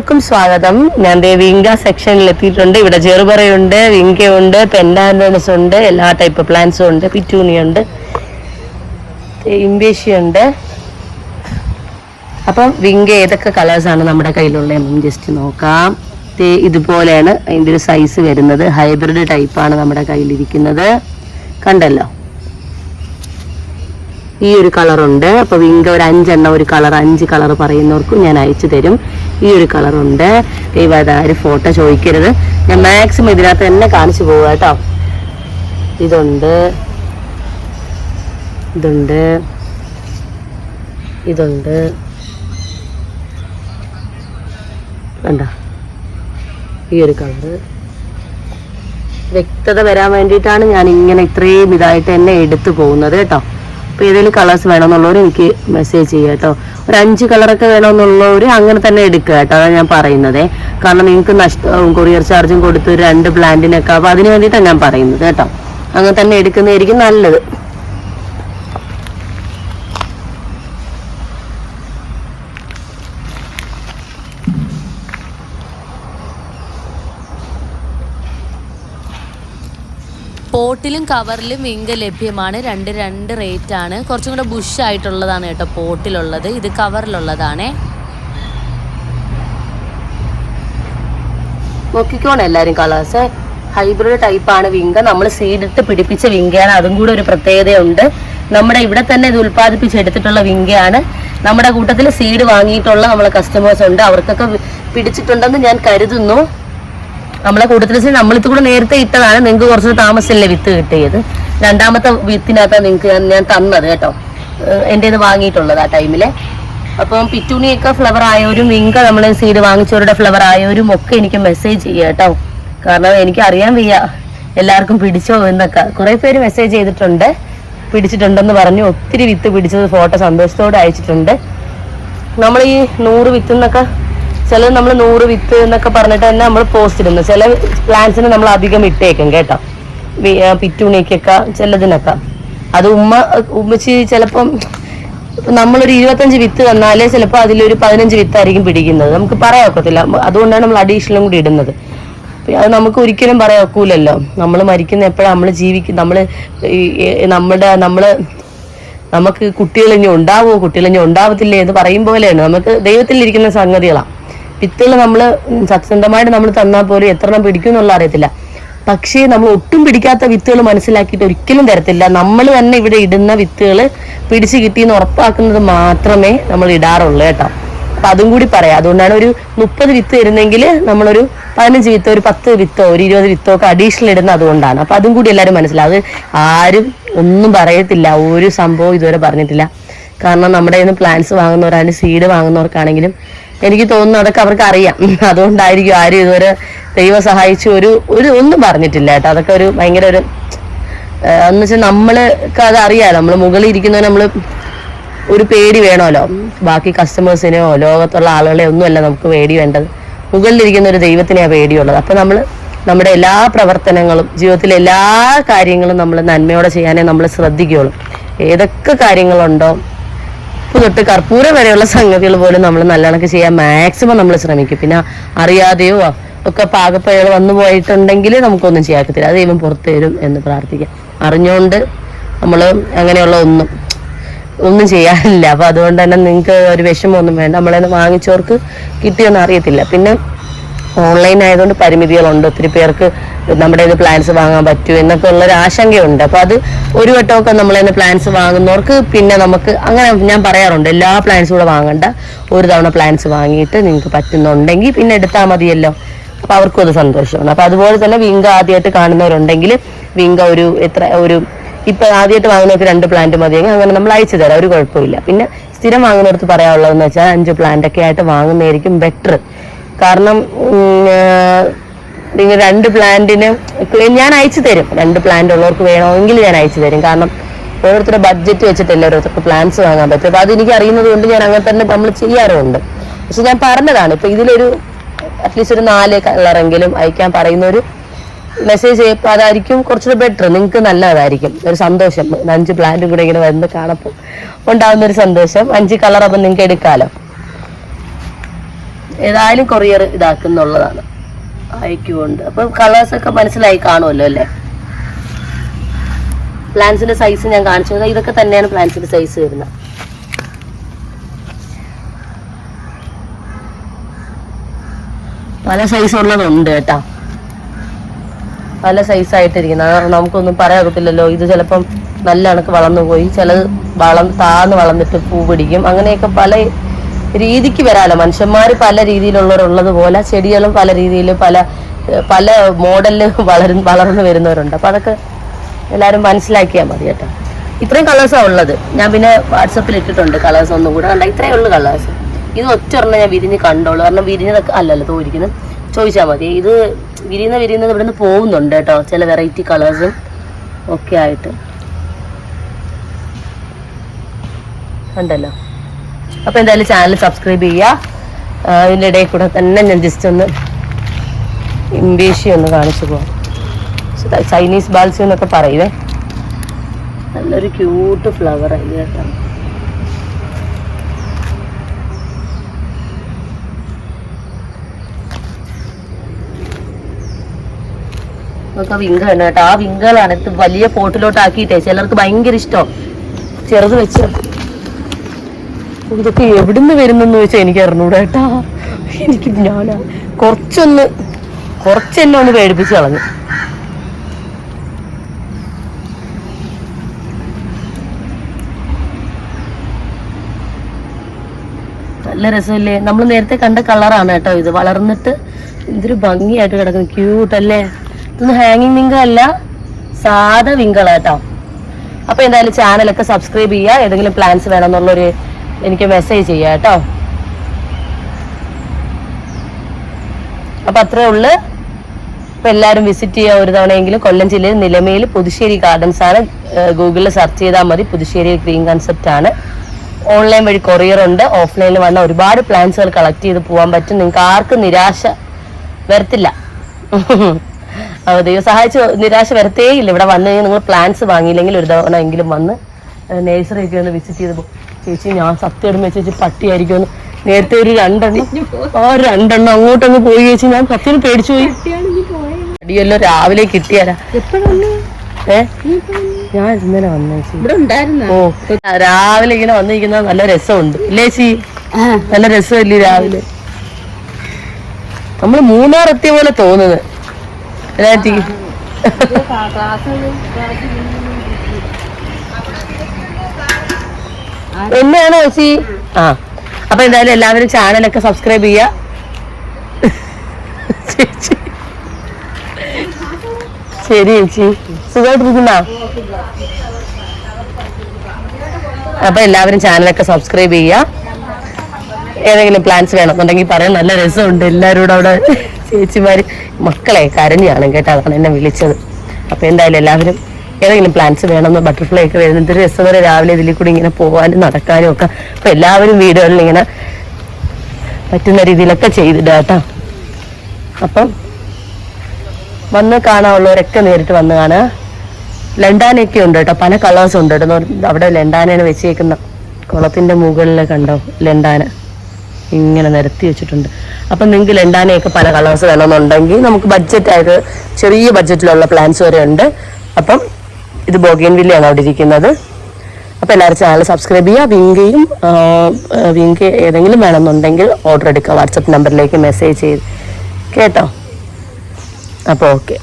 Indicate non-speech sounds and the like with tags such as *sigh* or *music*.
എല്ലാവർക്കും സ്വാഗതം. ഞാൻ വിങ്ക സെക്ഷനിൽ എത്തിയിട്ടുണ്ട്. ഇവിടെ ചെറുപറയുണ്ട് വിങ്കയുണ്ട് പെൻഡാൻഡോൺസ് ഉണ്ട് എല്ലാ ടൈപ്പ് പ്ലാന്റ്സും ഉണ്ട് പിറ്റൂണിയുണ്ട് ഇംബേഷിയുണ്ട്. അപ്പം വിങ്ക ഏതൊക്കെ കളേഴ്സാണ് നമ്മുടെ കയ്യിലുള്ളതെന്നും ജസ്റ്റ് നോക്കാം. ഇതുപോലെയാണ് അതിന്റെ ഒരു സൈസ് വരുന്നത്. ഹൈബ്രിഡ് ടൈപ്പാണ് നമ്മുടെ കയ്യിലിരിക്കുന്നത്. കണ്ടല്ലോ? ഈ ഒരു കളറുണ്ട്. അപ്പോൾ വിങ്ക ഒരു അഞ്ചെണ്ണം ഒരു കളർ അഞ്ച് കളർ പറയുന്നവർക്കും ഞാൻ അയച്ചു തരും. ഈ ഒരു കളറുണ്ട് ദൈവം അതാരും ഫോട്ടോ ചോദിക്കരുത്. ഞാൻ മാക്സിമം ഇതിനകത്ത് തന്നെ കാണിച്ചു പോവുക കേട്ടോ. ഇതുണ്ട്. ഇതുണ്ട്. ഇതുണ്ട്. കണ്ട? ഈ ഒരു കളർ വ്യക്തത വരാൻ വേണ്ടിയിട്ടാണ് ഞാൻ ഇങ്ങനെ ഇത്രയും ഇതായിട്ട് തന്നെ എടുത്തു പോകുന്നത് കേട്ടോ. അപ്പോൾ ഏതെങ്കിലും കളേഴ്സ് വേണമെന്നുള്ളവർ എനിക്ക് മെസ്സേജ് ചെയ്യുക കേട്ടോ. ഒരു അഞ്ച് കളറൊക്കെ വേണമെന്നുള്ളവർ അങ്ങനെ തന്നെ എടുക്കുക കേട്ടോ. അതാണ് ഞാൻ പറയുന്നത്. കാരണം നിങ്ങൾക്ക് നഷ്ടം കൊറിയർ ചാർജും കൊടുത്ത് രണ്ട് പ്ലാന്റിനൊക്കെ അപ്പോൾ അതിന് വേണ്ടിയിട്ടാണ് ഞാൻ പറയുന്നത് കേട്ടോ. അങ്ങനെ തന്നെ എടുക്കുന്നതായിരിക്കും നല്ലത്. പോട്ടിലും കവറിലും വിങ്ക ലഭ്യമാണ്. രണ്ട് രണ്ട് റേറ്റ് ആണ്. കുറച്ചും കൂടെ ബുഷ് ആയിട്ടുള്ളതാണ് കേട്ടോ പോട്ടിലുള്ളത്. ഇത് കവറിലുള്ളതാണേ. നോക്കിക്കോണം എല്ലാവരും കളേഴ്സ് ഹൈബ്രിഡ് ആണ് വിങ്ക. നമ്മൾ സീഡിട്ട് പിടിപ്പിച്ച വിങ്കയാണ്. അതും കൂടെ ഒരു പ്രത്യേകതയുണ്ട്. നമ്മുടെ ഇവിടെ തന്നെ ഇത് ഉൽപ്പാദിപ്പിച്ചെടുത്തിട്ടുള്ള വിങ്കയാണ്. നമ്മുടെ കൂട്ടത്തിൽ സീഡ് വാങ്ങിയിട്ടുള്ള നമ്മളെ കസ്റ്റമേഴ്സ് ഉണ്ട്. അവർക്കൊക്കെ പിടിച്ചിട്ടുണ്ടെന്ന് ഞാൻ കരുതുന്നു. നമ്മളെ കൂട്ടത്തിൽ നമ്മളിത് കൂടെ നേരത്തെ ഇട്ടതാണ്. നിങ്ങൾക്ക് കുറച്ച് താമസിച്ചല്ലേ വിത്ത് കിട്ടിയത്? രണ്ടാമത്തെ വിത്തിനകത്താണ് നിങ്ങൾക്ക് ഞാൻ തന്നത് കേട്ടോ. എന്റെ ഇത് വാങ്ങിയിട്ടുള്ളത് ആ ടൈമിൽ. അപ്പം പിറ്റൂണിയൊക്കെ ഫ്ലവർ ആയവരും വിങ്ക നമ്മൾ സീഡ് വാങ്ങിച്ചവരുടെ ഫ്ലവർ ആയവരും ഒക്കെ എനിക്ക് മെസ്സേജ് ചെയ്യുക കേട്ടോ. കാരണം എനിക്ക് അറിയാൻ വയ്യ. എല്ലാവർക്കും പിടിച്ചോ എന്നൊക്കെ. കുറെ പേര് മെസ്സേജ് ചെയ്തിട്ടുണ്ട്. പിടിച്ചിട്ടുണ്ടെന്ന് പറഞ്ഞു. ഒത്തിരി വിത്ത് പിടിച്ചത് ഫോട്ടോ സന്തോഷത്തോടെ അയച്ചിട്ടുണ്ട്. നമ്മൾ ഈ നൂറ് വിത്ത് എന്നൊക്കെ ചിലത് നമ്മൾ നൂറ് വിത്ത് എന്നൊക്കെ പറഞ്ഞിട്ട് തന്നെ നമ്മൾ പോസ്റ്റ് ഇടുന്നു. ചില പ്ലാന്റ്സിന് നമ്മൾ അധികം ഇട്ടേക്കും കേട്ടോ. പിറ്റുണിക്കൊക്കെ ചിലതിനൊക്കെ. അത് ഉമ്മ ഉമ്മച്ചി ചിലപ്പം നമ്മളൊരു ഇരുപത്തഞ്ച് വിത്ത് തന്നാലേ ചിലപ്പോൾ അതിലൊരു പതിനഞ്ച് വിത്തായിരിക്കും പിടിക്കുന്നത്. നമുക്ക് പറയാൻ ഒക്കത്തില്ല. അതുകൊണ്ടാണ് നമ്മൾ അഡീഷണലും കൂടി ഇടുന്നത്. അത് നമുക്ക് ഒരിക്കലും പറയാൻ ഒക്കൂലല്ലോ. നമ്മൾ മരിക്കുന്ന എപ്പോഴാണ് നമ്മൾ ജീവിക്കും നമ്മൾ നമ്മുടെ നമ്മൾ നമുക്ക് കുട്ടികളിഞ്ഞ് ഉണ്ടാവുമോ കുട്ടികളിഞ്ഞ് ഉണ്ടാവത്തില്ലേ എന്ന് പറയും പോലെയാണ്. നമുക്ക് ദൈവത്തിലിരിക്കുന്ന സംഗതികളാണ് വിത്തുകൾ നമ്മൾ സത്യസന്ധമായിട്ട് നമ്മൾ തന്നാൽ പോലും എത്ര എണ്ണം പിടിക്കും എന്നുള്ള അറിയത്തില്ല. പക്ഷേ നമ്മൾ ഒട്ടും പിടിക്കാത്ത വിത്തുകൾ മനസ്സിലാക്കിയിട്ട് ഒരിക്കലും തരത്തില്ല. നമ്മൾ തന്നെ ഇവിടെ ഇടുന്ന വിത്തുകൾ പിടിച്ചു കിട്ടിയെന്ന് ഉറപ്പാക്കുന്നത് മാത്രമേ നമ്മൾ ഇടാറുള്ളൂ കേട്ടോ. അപ്പൊ അതും കൂടി പറയാം. അതുകൊണ്ടാണ് ഒരു മുപ്പത് വിത്ത് തരുന്നെങ്കിൽ നമ്മളൊരു പതിനഞ്ച് വിത്തോ ഒരു പത്ത് വിത്തോ ഒരു ഇരുപത് വിത്തോ ഒക്കെ അഡീഷണൽ ഇടുന്ന അതുകൊണ്ടാണ്. അപ്പൊ അതും കൂടി എല്ലാവരും മനസ്സിലാവും. ആരും ഒന്നും പറയത്തില്ല. ഒരു സംഭവം ഇതുവരെ പറഞ്ഞിട്ടില്ല. കാരണം നമ്മുടെ കയ്യിൽ നിന്ന് പ്ലാന്റ്സ് വാങ്ങുന്നവരാണ് സീഡ് വാങ്ങുന്നവർക്കാണെങ്കിലും എനിക്ക് തോന്നുന്നു അതൊക്കെ അവർക്ക് അറിയാം. *laughs* അതുകൊണ്ടായിരിക്കും ആരും ഇതുവരെ ദൈവം സഹായിച്ചു ഒരു ഒരു ഒന്നും പറഞ്ഞിട്ടില്ല കേട്ടോ. അതൊക്കെ ഒരു ഭയങ്കര ഒരു എന്ന് വെച്ചാൽ നമ്മൾക്ക് അത് അറിയാലോ. നമ്മൾ മുകളിൽ ഇരിക്കുന്നവർ നമ്മൾ ഒരു പേടി വേണമല്ലോ. ബാക്കി കസ്റ്റമേഴ്സിനെയോ ലോകത്തുള്ള ആളുകളെ ഒന്നുമല്ല നമുക്ക് പേടി വേണ്ടത്. മുകളിലിരിക്കുന്ന ഒരു ദൈവത്തിനെയാണ് പേടിയുള്ളത്. അപ്പൊ നമ്മൾ നമ്മുടെ എല്ലാ പ്രവർത്തനങ്ങളും ജീവിതത്തിലെ എല്ലാ കാര്യങ്ങളും നമ്മൾ നന്മയോടെ ചെയ്യാനേ നമ്മൾ ശ്രദ്ധിക്കുകയുള്ളൂ. ഏതൊക്കെ കാര്യങ്ങളുണ്ടോ ഉപ്പ് തൊട്ട് കർപ്പൂരം വരെയുള്ള സംഗതികൾ പോലും നമ്മൾ നല്ലവണ്ണം ചെയ്യാൻ മാക്സിമം നമ്മൾ ശ്രമിക്കും. പിന്നെ അറിയാതെയോ ഒക്കെ പാകപ്പഴകൾ വന്നു പോയിട്ടുണ്ടെങ്കിൽ നമുക്കൊന്നും ചെയ്യാക്കത്തില്ല. അത് ദൈവം പുറത്തു തരും എന്ന് പ്രാർത്ഥിക്കാം. അറിഞ്ഞുകൊണ്ട് നമ്മൾ അങ്ങനെയുള്ള ഒന്നും ഒന്നും ചെയ്യാനില്ല. അപ്പൊ അതുകൊണ്ട് തന്നെ നിങ്ങൾക്ക് ഒരു വിഷമമൊന്നും വേണ്ട. നമ്മളെ വാങ്ങിച്ചവർക്ക് കിട്ടിയൊന്നും അറിയത്തില്ല. പിന്നെ ഓൺലൈൻ ആയതുകൊണ്ട് പരിമിതികളുണ്ട്. ഒത്തിരി പേർക്ക് നമ്മുടെ ഇത് പ്ലാൻസ് വാങ്ങാൻ പറ്റൂ എന്നൊക്കെ ഉള്ളൊരു ആശങ്കയുണ്ട്. അപ്പൊ അത് ഒരു വട്ടമൊക്കെ നമ്മളെ പ്ലാൻസ് വാങ്ങുന്നവർക്ക് പിന്നെ നമുക്ക് അങ്ങനെ ഞാൻ പറയാറുണ്ട് എല്ലാ പ്ലാൻസും കൂടെ വാങ്ങണ്ട. ഒരു തവണ പ്ലാൻസ് വാങ്ങിയിട്ട് നിങ്ങൾക്ക് പറ്റുന്നുണ്ടെങ്കിൽ പിന്നെ എടുത്താൽ മതിയല്ലോ. അപ്പൊ അവർക്കും അത് സന്തോഷമാണ്. അപ്പൊ അതുപോലെ തന്നെ വിങ്ക ആദ്യമായിട്ട് കാണുന്നവരുണ്ടെങ്കിൽ വിങ്ക ഒരു എത്ര ഒരു ഇപ്പൊ ആദ്യമായിട്ട് വാങ്ങുന്നവർക്ക് രണ്ട് പ്ലാന്റ് മതിയെങ്കിൽ അങ്ങനെ നമ്മൾ അയച്ചു തരാം. ഒരു കുഴപ്പമില്ല. പിന്നെ സ്ഥിരം വാങ്ങുന്നവർക്ക് പറയാനുള്ളതെന്ന് വെച്ചാൽ അഞ്ച് പ്ലാന്റ് ഒക്കെ ആയിട്ട് വാങ്ങുന്നതായിരിക്കും ബെറ്റർ കാരണം നിങ്ങൾ രണ്ട് പ്ലാന്റിന് ഞാൻ അയച്ചു തരും. രണ്ട് പ്ലാന്റ് ഉള്ളവർക്ക് വേണമെങ്കിൽ ഞാൻ അയച്ചു തരും. കാരണം ഓരോരുത്തരുടെ ബഡ്ജറ്റ് വെച്ചിട്ടല്ലേ ഓരോരുത്തർക്ക് പ്ലാൻസ് വാങ്ങാൻ പറ്റും. അപ്പൊ അതെനിക്ക് അറിയുന്നത് കൊണ്ട് ഞാൻ അങ്ങനെ തന്നെ നമ്മൾ ചെയ്യാറുണ്ട്. പക്ഷെ ഞാൻ പറഞ്ഞതാണ് ഇപ്പൊ ഇതിലൊരു അറ്റ്ലീസ്റ്റ് ഒരു നാല് കളറെങ്കിലും അയക്കാൻ പറയുന്ന ഒരു മെസ്സേജ് ചെയ്യപ്പോ അതായിരിക്കും കുറച്ചുകൂടെ ബെറ്റർ നിങ്ങൾക്ക് നല്ലതായിരിക്കും. ഒരു സന്തോഷം. അഞ്ച് പ്ലാന്റും കൂടെ ഇങ്ങനെ വരുന്ന കാണപ്പോ ഉണ്ടാവുന്ന ഒരു സന്തോഷം. അഞ്ച് കളർ അപ്പം നിങ്ങൾക്ക് എടുക്കാലോ. ഏതായാലും കൊറിയർ ഇതാക്കുന്നുള്ളതാണ്. അയക്കുകൊണ്ട് അപ്പൊ കളേഴ്സ് ഒക്കെ മനസ്സിലായി കാണുമല്ലോ അല്ലേ? പ്ലാന്റ്സിന്റെ സൈസ് ഞാൻ കാണിച്ചു. ഇതൊക്കെ തന്നെയാണ് പ്ലാന്റ്സിന്റെ സൈസ് വരുന്നത്. പല സൈസ് ഉള്ളതുണ്ട് കേട്ടാ. പല സൈസ് ആയിട്ടിരിക്കുന്നത് കാരണം നമുക്കൊന്നും പറയാൻ പറ്റില്ലല്ലോ ഇത് ചിലപ്പം നല്ല കണക്ക് വളർന്നു പോയി ചിലത് വളം താന്ന് വളർന്നിട്ട് പൂ പിടിക്കും. അങ്ങനെയൊക്കെ പല രീതിക്ക് വരാലോ. മനുഷ്യന്മാർ പല രീതിയിലുള്ളവരുള്ളത് പോലെ ചെടികളും പല രീതിയിൽ പല പല മോഡലിൽ വളരും വളർന്നു വരുന്നവരുണ്ട്. അപ്പൊ അതൊക്കെ എല്ലാവരും മനസ്സിലാക്കിയാൽ മതി കേട്ടോ. ഇത്രയും കളേഴ്സാണ് ഉള്ളത്. ഞാൻ പിന്നെ വാട്സപ്പിൽ ഇട്ടിട്ടുണ്ട് കളേഴ്സ് ഒന്നും കൂടെ. കണ്ട? ഇത്രയേ ഉള്ളൂ കളേഴ്സ് ഇത് ഒറ്റ ഒരെണ്ണം ഞാൻ വിരിഞ്ഞ് കണ്ടോളൂ. കാരണം വിരിഞ്ഞതൊക്കെ അല്ലല്ലോ തോന്നിരിക്കുന്നത് ചോദിച്ചാൽ മതി. ഇത് വിരിയുന്ന വിരിയുന്നത് ഇവിടെ നിന്ന് പോകുന്നുണ്ട് കേട്ടോ. ചില വെറൈറ്റി കളേഴ്സും ഒക്കെ ആയിട്ട്. ഉണ്ടല്ലോ അപ്പോൾ എന്തായാലും ചാനൽ സബ്സ്ക്രൈബ് ചെയ്യുക ഇതിന്റെ ഇടയിൽ കൂടെ തന്നെ ഞാൻ ജസ്റ്റ് ഒന്ന് ഇംഗ്ലീഷ് ഒന്ന് കാണിച്ചു പോകാം ചൈനീസ് ബാൽസി എന്നൊക്കെ പറയുവേ. നല്ലൊരു ക്യൂട്ട് ഫ്ലവർ ആയി കേട്ടോ. ഒക്കെ ആ വിങ്ക ഉണ്ട് കേട്ടോ. ആ വിങ്കകളാണ് വലിയ പോട്ടിലോട്ട് ആക്കിയിട്ടേ ചിലർക്ക് ഭയങ്കര ഇഷ്ടം. ചെറുത് വെച്ച് ഇതൊക്കെ എവിടുന്ന് വരുന്നെന്ന് ചോദിച്ചാൽ എനിക്ക് അറിഞ്ഞൂടാ കേട്ടാ. എനിക്ക് ഞാനാ. കുറച്ചൊന്ന് കുറച്ചെന്നെ ഒന്ന് പേടിപ്പിച്ച് കളഞ്ഞു. നല്ല രസമല്ലേ? നമ്മൾ നേരത്തെ കണ്ട കളറാണ് കേട്ടോ ഇത്. വളർന്നിട്ട് ഇതൊരു ഭംഗിയായിട്ട് കിടക്കുന്നു. ക്യൂട്ട് അല്ലേ? ഇതൊന്നും ഹാങ്ങിങ് വിങ്ക അല്ല. സാധാ വിങ്കളാട്ടോ അപ്പൊ എന്തായാലും ചാനലൊക്കെ സബ്സ്ക്രൈബ് ചെയ്യുക. ഏതെങ്കിലും പ്ലാൻസ് വേണമെന്നുള്ളൊരു എനിക്ക് മെസ്സേജ് ചെയ്യാം കേട്ടോ. അപ്പൊ അത്രേ ഉള്ളു. ഇപ്പൊ എല്ലാവരും വിസിറ്റ് ചെയ്യുക ഒരു തവണയെങ്കിലും. കൊല്ലം ജില്ലയിൽ നിലമേൽ പുതുശ്ശേരി ഗാർഡൻസ് ആണ് ഗൂഗിളിൽ സെർച്ച് ചെയ്താൽ മതി. പുതുശ്ശേരി ഗ്രീൻ കൺസെപ്റ്റ് ആണ്. ഓൺലൈൻ വഴി കൊറിയർ ഉണ്ട്. ഓഫ്ലൈനിൽ വന്ന ഒരുപാട് പ്ലാൻസുകൾ കളക്ട് ചെയ്ത് പോകാൻ പറ്റും. നിങ്ങൾക്ക് ആർക്കും നിരാശ വരത്തില്ല. അപ്പോൾ സഹായിച്ച് നിരാശ വരത്തേയില്ല. ഇവിടെ വന്നു കഴിഞ്ഞാൽ നിങ്ങൾ പ്ലാൻസ് വാങ്ങിയില്ലെങ്കിൽ ഒരു തവണ എങ്കിലും വന്ന് നേഴ്സറി ഒക്കെ ഒന്ന് വിസിറ്റ് ചെയ്ത് പോകും ചേച്ചി ഞാൻ സത്യം ചേച്ചി പട്ടിയായിരിക്കുമെന്ന് നേരത്തെ ഒരു രണ്ടെണ്ണം ആ രണ്ടെണ്ണം അങ്ങോട്ടങ്ങ് പോയി ചേച്ചി ഞാൻ സത്യം പേടിച്ചു പോയി അടിയല്ലോ രാവിലെ കിട്ടിയാലാ ഏ ഞാൻ ഇന്നലെ വന്നു ഓ രാവിലെ ഇങ്ങനെ വന്നിരിക്കുന്ന നല്ല രസമുണ്ട് ഇല്ലേ ചേച്ചി നല്ല രസമല്ലേ രാവിലെ നമ്മൾ മൂന്നാർ എത്തിയ പോലെ തോന്നുന്നത് എന്നാണ് ചേച്ചി ആ. അപ്പൊ എന്തായാലും എല്ലാവരും ചാനലൊക്കെ സബ്സ്ക്രൈബ് ചെയ്യാ. ശരി ചേച്ചി. സുഖമായിട്ടിരിക്കുന്ന അപ്പൊ എല്ലാവരും ചാനലൊക്കെ സബ്സ്ക്രൈബ് ചെയ്യാ. ഏതെങ്കിലും പ്ലാൻസ് വേണമെന്നുണ്ടെങ്കിൽ പറയാൻ നല്ല രസമുണ്ട് എല്ലാവരും കൂടെ അവിടെ ചേച്ചിമാര്. മക്കളെ കരഞ്ഞാണ് കേട്ടോ. അതാണ് എന്നെ വിളിച്ചത്. അപ്പൊ എന്തായാലും എല്ലാവരും ഏതെങ്കിലും പ്ലാന്റ്സ് വേണമെന്ന് ബട്ടർഫ്ലൈ ഒക്കെ വരുന്നത്. രസം വരെ രാവിലെ ഇതിൽ കൂടി ഇങ്ങനെ പോകാനും നടക്കാനും ഒക്കെ. അപ്പൊ എല്ലാവരും വീടുകളിൽ ഇങ്ങനെ പറ്റുന്ന രീതിയിലൊക്കെ ചെയ്തിടുക കേട്ടോ. അപ്പം വന്ന് കാണാനുള്ളവരൊക്കെ നേരിട്ട് വന്ന് കാണുക. ലണ്ടാനയൊക്കെ ഉണ്ട് കേട്ടോ. പല കളേഴ്സ് ഉണ്ട് കേട്ടോ. അവിടെ ലണ്ടാനയാണ് വെച്ചേക്കുന്ന. കുളത്തിന്റെ മുകളിൽ കണ്ടോ? ലണ്ടാന. ഇങ്ങനെ നിരത്തി വെച്ചിട്ടുണ്ട്. അപ്പം നിങ്ങൾക്ക് ലണ്ടാനയൊക്കെ പല കളേഴ്സ് വേണമെന്നുണ്ടെങ്കിൽ നമുക്ക് ബഡ്ജറ്റ് ആയിട്ട് ചെറിയ ബഡ്ജറ്റിലുള്ള പ്ലാൻസ് വരെ ഉണ്ട്. അപ്പം ഇത് ബോഗിയൻ വില്ലയാണ് അവിടെ ഇരിക്കുന്നത്. അപ്പോൾ എല്ലാവരും ചാനൽ സബ്സ്ക്രൈബ് ചെയ്യുക. വിങ്കയും വിങ്ക ഏതെങ്കിലും വേണമെന്നുണ്ടെങ്കിൽ ഓർഡർ എടുക്കുക. വാട്സപ്പ് നമ്പറിലേക്ക് മെസ്സേജ് ചെയ്ത്. കേട്ടോ? അപ്പോൾ ഓക്കെ